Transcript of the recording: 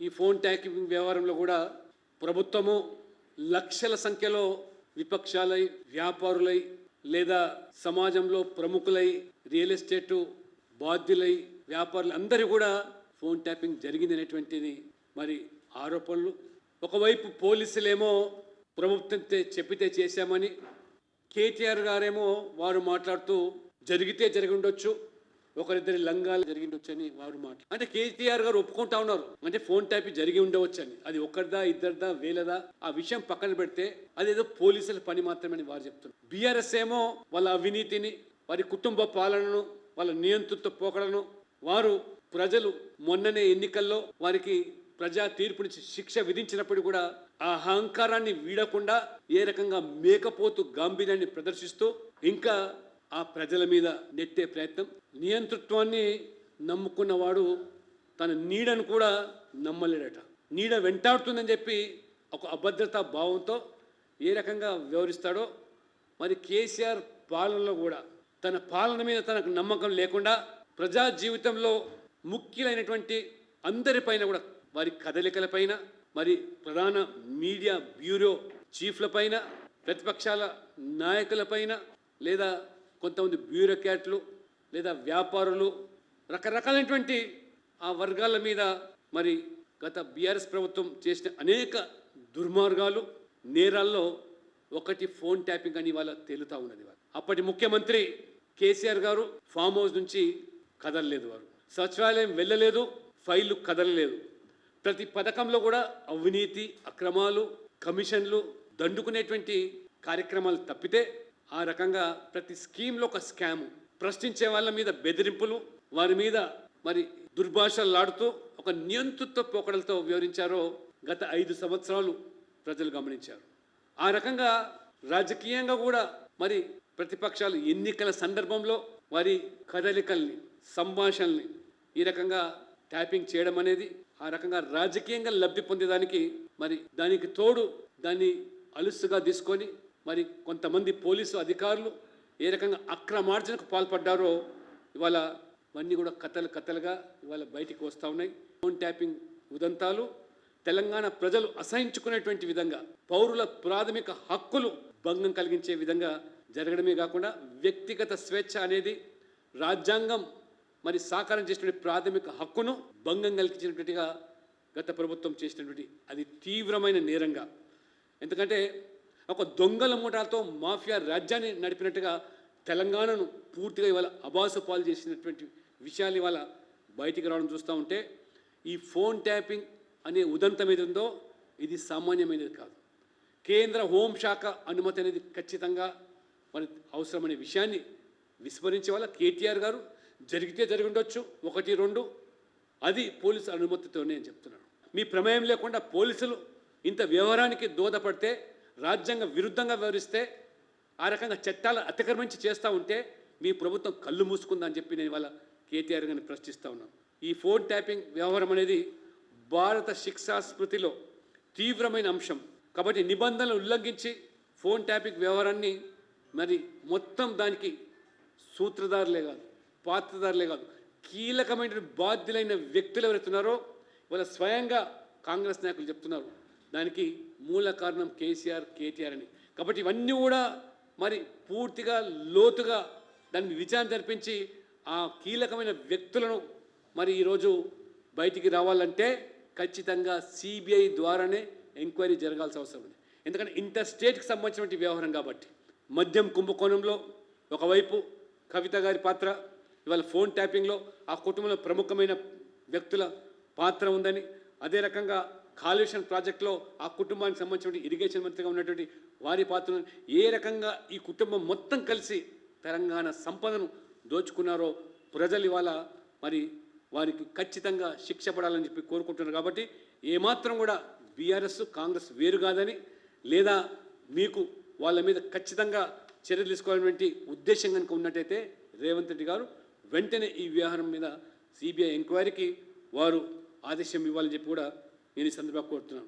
ఈ ఫోన్ ట్యాకింగ్ వ్యవహారంలో కూడా ప్రభుత్వము లక్షల సంఖ్యలో విపక్షాలై వ్యాపారులై లేదా సమాజంలో ప్రముఖులై రియల్ ఎస్టేటు బాధ్యులై వ్యాపారులు అందరూ కూడా ఫోన్ ట్యాపింగ్ జరిగింది అనేటువంటిది మరి ఆరోపణలు. ఒకవైపు పోలీసులేమో ప్రభుత్వం చెప్పితే చేశామని కేటీఆర్ గారేమో వారు మాట్లాడుతూ జరిగితే జరిగి ఉండొచ్చు ఒకరిద్దరి లంగాలు జరిగిండొచ్చని వారు మాట అంటే కేసీఆర్ గారు ఒప్పుకుంటా ఉన్నారు. అంటే ఫోన్ ట్యాప్ జరిగి ఉండవచ్చు అని అది ఒకరిదా ఇద్దరిదా వేలదా? ఆ విషయం పక్కన పెడితే అదేదో పోలీసుల పని మాత్రమని వారు చెప్తున్నారు. బీఆర్ఎస్ ఏమో వాళ్ళ అవినీతిని వారి కుటుంబ పాలనను వాళ్ళ నియంతృత్వ పోకడను వారు ప్రజలు మొన్ననే ఎన్నికల్లో వారికి ప్రజా తీర్పు నుంచి శిక్ష విధించినప్పుడు కూడా ఆ అహంకారాన్ని వీడకుండా ఏ రకంగా మేకపోతు గాంభీర్యాన్ని ప్రదర్శిస్తూ ఇంకా ఆ ప్రజల మీద నెట్టే ప్రయత్నం. నియంతృత్వాన్ని నమ్ముకున్నవాడు తన నీడను కూడా నమ్మలేడట. నీడ వెంటాడుతుందని చెప్పి ఒక అభద్రతా భావంతో ఏ రకంగా వ్యవహరిస్తాడో మరి కేసీఆర్ పాలనలో కూడా తన పాలన మీద తనకు నమ్మకం లేకుండా ప్రజా జీవితంలో ముఖ్యులైనటువంటి అందరిపైన కూడా వారి కదలికలపైన మరి ప్రధాన మీడియా బ్యూరో చీఫ్లపైన ప్రతిపక్షాల నాయకులపైన లేదా కొంతమంది బ్యూరోక్రాట్లు లేదా వ్యాపారులు రకరకాలైనటువంటి ఆ వర్గాల మీద మరి గత బీఆర్ఎస్ ప్రభుత్వం చేసిన అనేక దుర్మార్గాలు నేరాల్లో ఒకటి ఫోన్ ట్యాపింగ్ అని ఇవాళ తేలుతా ఉన్నది అప్పటి ముఖ్యమంత్రి కేసీఆర్ గారు ఫామ్ హౌస్ నుంచి కదలలేదు వారు. సచివాలయం వెళ్ళలేదు ఫైళ్ళు కదలలేదు. ప్రతి పథకంలో కూడా అవినీతి అక్రమాలు కమిషన్లు దండుకునేటువంటి కార్యక్రమాలు తప్పితే ఆ రకంగా ప్రతి స్కీమ్లో ఒక స్కాము. ప్రశ్నించే వాళ్ళ మీద బెదిరింపులు వారి మీద మరి దుర్భాషలాడుతూ ఒక నియంతృత్వ పోకడలతో వివరించారో గత ఐదు సంవత్సరాలు ప్రజలు గమనించారు. ఆ రకంగా రాజకీయంగా కూడా మరి ప్రతిపక్షాలు ఎన్నికల సందర్భంలో వారి కదలికల్ని సంభాషణల్ని ఈ రకంగా ట్యాపింగ్ చేయడం అనేది ఆ రకంగా రాజకీయంగా లబ్ధి పొందేదానికి మరి దానికి తోడు దాన్ని అలుసుగా తీసుకొని మరి కొంతమంది పోలీసు అధికారులు ఏ రకంగా అక్రమార్జనకు పాల్పడ్డారో ఇవాళ ఇవన్నీ కూడా కథలు కథలుగా ఇవాళ బయటికి వస్తూ ఉన్నాయి. ఫోన్ ట్యాపింగ్ ఉదంతాలు తెలంగాణ ప్రజలు అసహించుకునేటువంటి విధంగా పౌరుల ప్రాథమిక హక్కులు భంగం కలిగించే విధంగా జరగడమే కాకుండా వ్యక్తిగత స్వేచ్ఛ అనేది రాజ్యాంగం మరి సాకారం చేసినటువంటి ప్రాథమిక హక్కును భంగం కలిగించినట్టుగా గత ప్రభుత్వం చేసినటువంటి అది తీవ్రమైన నేరంగా. ఎందుకంటే ఒక దొంగల మూటాలతో మాఫియా రాజ్యాన్ని నడిపినట్టుగా తెలంగాణను పూర్తిగా ఇవాళ అబాసు పాలు చేసినటువంటి విషయాలు ఇవాళ బయటికి రావడం చూస్తూ ఉంటే ఈ ఫోన్ ట్యాపింగ్ అనే ఉదంతం ఏది ఉందో ఇది సామాన్యమైనది కాదు. కేంద్ర హోంశాఖ అనుమతి అనేది ఖచ్చితంగా మరి అవసరమనే విషయాన్ని విస్మరించే వాళ్ళ కేటీఆర్ గారు జరిగితే జరిగి ఉండొచ్చు ఒకటి రెండు అది పోలీసు అనుమతితోనే నేను చెప్తున్నాను మీ ప్రమేయం లేకుండా పోలీసులు ఇంత వ్యవహారానికి దోదపడితే రాజ్యాంగ విరుద్ధంగా వ్యవహరిస్తే ఆ రకంగా చట్టాలు అతిక్రమించి చేస్తూ ఉంటే మీ ప్రభుత్వం కళ్ళు మూసుకుందని చెప్పి నేను వాళ్ళ కేటీఆర్ గారిని ప్రశ్నిస్తూ ఉన్నాను. ఈ ఫోన్ ట్యాపింగ్ వ్యవహారం అనేది భారత శిక్షా స్మృతిలో తీవ్రమైన అంశం. కాబట్టి నిబంధనలు ఉల్లంఘించి ఫోన్ ట్యాపింగ్ వ్యవహారాన్ని మరి మొత్తం దానికి సూత్రధారులే కాదు పాత్రధారులే కాదు కీలకమైన బాధ్యులైన వ్యక్తులు ఎవరైతున్నారో వాళ్ళ స్వయంగా కాంగ్రెస్ నాయకులు చెప్తున్నారు. దానికి మూల కారణం కేసీఆర్ కేటీఆర్ అని. కాబట్టి ఇవన్నీ కూడా మరి పూర్తిగా లోతుగా దాన్ని విచారణ జరిపించి ఆ కీలకమైన వ్యక్తులను మరి ఈరోజు బయటికి రావాలంటే ఖచ్చితంగా సిబిఐ ద్వారానే ఎంక్వైరీ జరగాల్సిన అవసరం ఉంది. ఎందుకంటే ఇంటర్ స్టేట్కి సంబంధించినటువంటి వ్యవహారం కాబట్టి. మద్యం కుంభకోణంలో ఒకవైపు కవిత గారి పాత్ర ఇవాళ ఫోన్ ట్యాపింగ్లో ఆ కుటుంబంలో ప్రముఖమైన వ్యక్తుల పాత్ర ఉందని అదే రకంగా కాలుష్యం ప్రాజెక్టులో ఆ కుటుంబానికి సంబంధించిన ఇరిగేషన్ మంత్రిగా ఉన్నటువంటి వారి పాత్రను ఏ రకంగా ఈ కుటుంబం మొత్తం కలిసి తెలంగాణ సంపదను దోచుకున్నారో ప్రజలు ఇవాళ మరి వారికి ఖచ్చితంగా శిక్ష పడాలని చెప్పి కోరుకుంటున్నారు కాబట్టి ఏమాత్రం కూడా బీఆర్ఎస్ కాంగ్రెస్ వేరు కాదని లేదా మీకు వాళ్ళ మీద ఖచ్చితంగా చర్యలు తీసుకోవాలనేటువంటి ఉద్దేశం కనుక ఉన్నట్టయితే రేవంత్ రెడ్డి గారు వెంటనే ఈ వ్యవహారం మీద సిబిఐ ఎంక్వైరీకి వారు ఆదేశం ఇవ్వాలని చెప్పి కూడా నేను ఈ సందర్భంగా కోరుతున్నాను